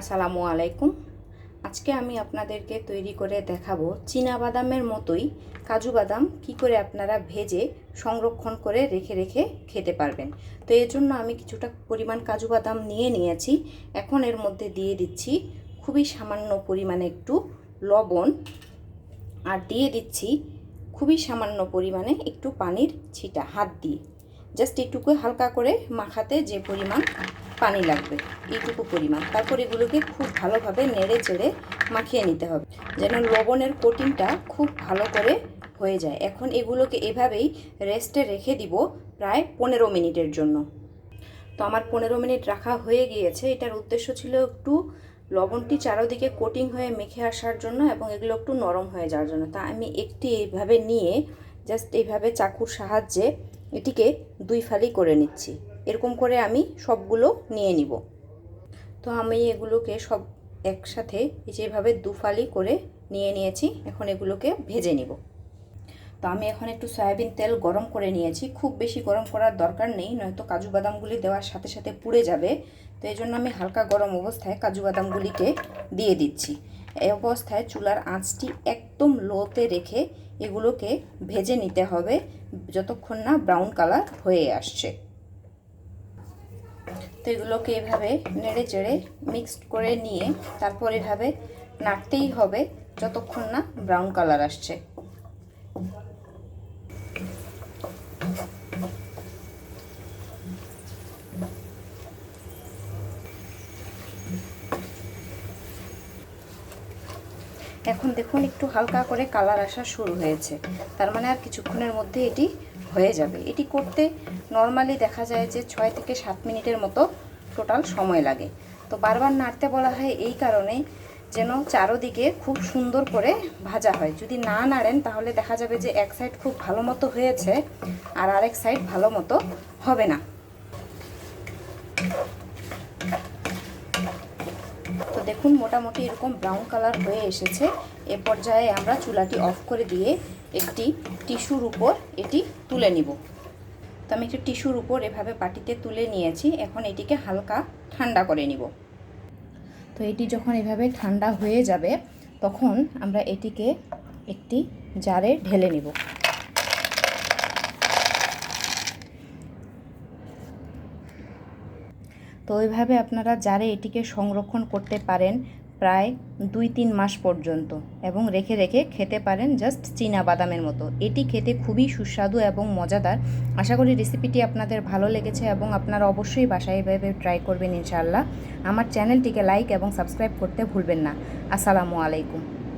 আসসালামু আলাইকুম আজকে আমি আপনাদেরকে তৈরি করে দেখাবো চীনা বাদামের মতোই কাজু বাদাম কি করে আপনারা ভেজে সংরক্ষণ করে রেখে রেখে খেতে পারবেন। তো এর জন্য আমি কিছুটা পরিমাণ কাজু বাদাম নিয়ে নিয়েছি। এখন এর মধ্যে দিয়ে দিচ্ছি খুবই সামান্য পরিমাণে একটু লবণ আর দিয়ে দিচ্ছি খুবই সামান্য পরিমাণে একটু পানির ছিটা হাত দিয়ে। জাস্ট একটুকু হালকা করে মাখাতে যে পরিমাণ পানি লাগবে। এইটুকু পরিমাণ। তারপর এগুলোকে খুব ভালোভাবে নেড়ে চেড়ে মাখিয়ে নিতে হবে, যেন লবণের কোটিংটা খুব ভালো করে হয়ে যায়। এখন এগুলোকে এভাবেই রেস্টে রেখে দিব প্রায় পনেরো মিনিটের জন্য। তো আমার পনেরো মিনিট রাখা হয়ে গিয়েছে। এটার উদ্দেশ্য ছিল একটু লবণটি চারোদিকে কোটিং হয়ে মেখে আসার জন্য এবং এগুলো একটু নরম হয়ে যাওয়ার জন্য। তা আমি একটি এইভাবে নিয়ে জাস্ট এইভাবে চাকুর সাহায্যে এটিকে দুই ফালি করে নিচ্ছি। এরকম করে আমি সবগুলো নিয়ে নিব। তো আমি এগুলোকে সব একসাথে যেভাবে দুফালি করে নিয়ে নিয়েছি, এখন এগুলোকে ভেজে নিব। তো আমি এখন একটু সয়াবিন তেল গরম করে নিয়েছি। খুব বেশি গরম করার দরকার নেই, নয়তো কাজু বাদামগুলি দেওয়ার সাথে সাথে পুড়ে যাবে। তো এই জন্য আমি হালকা গরম অবস্থায় কাজু বাদামগুলিকে দিয়ে দিচ্ছি। এই অবস্থায় চুলার আঁচটি একদম লোতে রেখে এগুলোকে ভেজে নিতে হবে, যতক্ষণ না ব্রাউন কালার হয়ে আসছে। তো এগুলোকে এভাবে নেড়ে চেড়ে মিক্সড করে নিয়ে তারপর এভাবে নাড়তেই হবে, যতক্ষণ না ব্রাউন কালার আসছে। এখন দেখুন একটু হালকা করে কালার আসা শুরু হয়েছে। তার মানে আর কিছুক্ষণের মধ্যে এটি হয়ে যাবে। এটি করতে নর্মালি দেখা যায় যে ছয় থেকে সাত মিনিটের মতো টোটাল সময় লাগে। তো বারবার নাড়তে বলা হয় এই কারণে যেন চারোদিকে খুব সুন্দর করে ভাজা হয়। যদি না নাড়েন, তাহলে দেখা যাবে যে এক সাইড খুব ভালো মতো হয়েছে আর আরেক সাইড ভালো মতো হবে না। দেখুন, মোটামুটি এরকম ব্রাউন কালার হয়ে এসেছে। এ পর্যায়ে আমরা চুলাটি অফ করে দিয়ে একটি টিস্যুর উপর এটি তুলে নিব। তো আমি একটি টিস্যুর উপর এভাবে পাটিতে তুলে নিয়েছি। এখন এটিকে হালকা ঠান্ডা করে নিব। তো এটি যখন এভাবে ঠান্ডা হয়ে যাবে, তখন আমরা এটিকে একটি জারে ঢেলে নিব। তো ওইভাবে আপনারা জারে এটিকে সংরক্ষণ করতে পারেন প্রায় দুই তিন মাস পর্যন্ত এবং রেখে রেখে খেতে পারেন জাস্ট চীনা বাদামের মতো। এটি খেতে খুবই সুস্বাদু এবং মজাদার। আশা করি রেসিপিটি আপনাদের ভালো লেগেছে এবং আপনারা অবশ্যই বাসায় এভাবে ট্রাই করবেন ইনশাআল্লাহ। আমার চ্যানেলটিকে লাইক এবং সাবস্ক্রাইব করতে ভুলবেন না। আসসালামু আলাইকুম।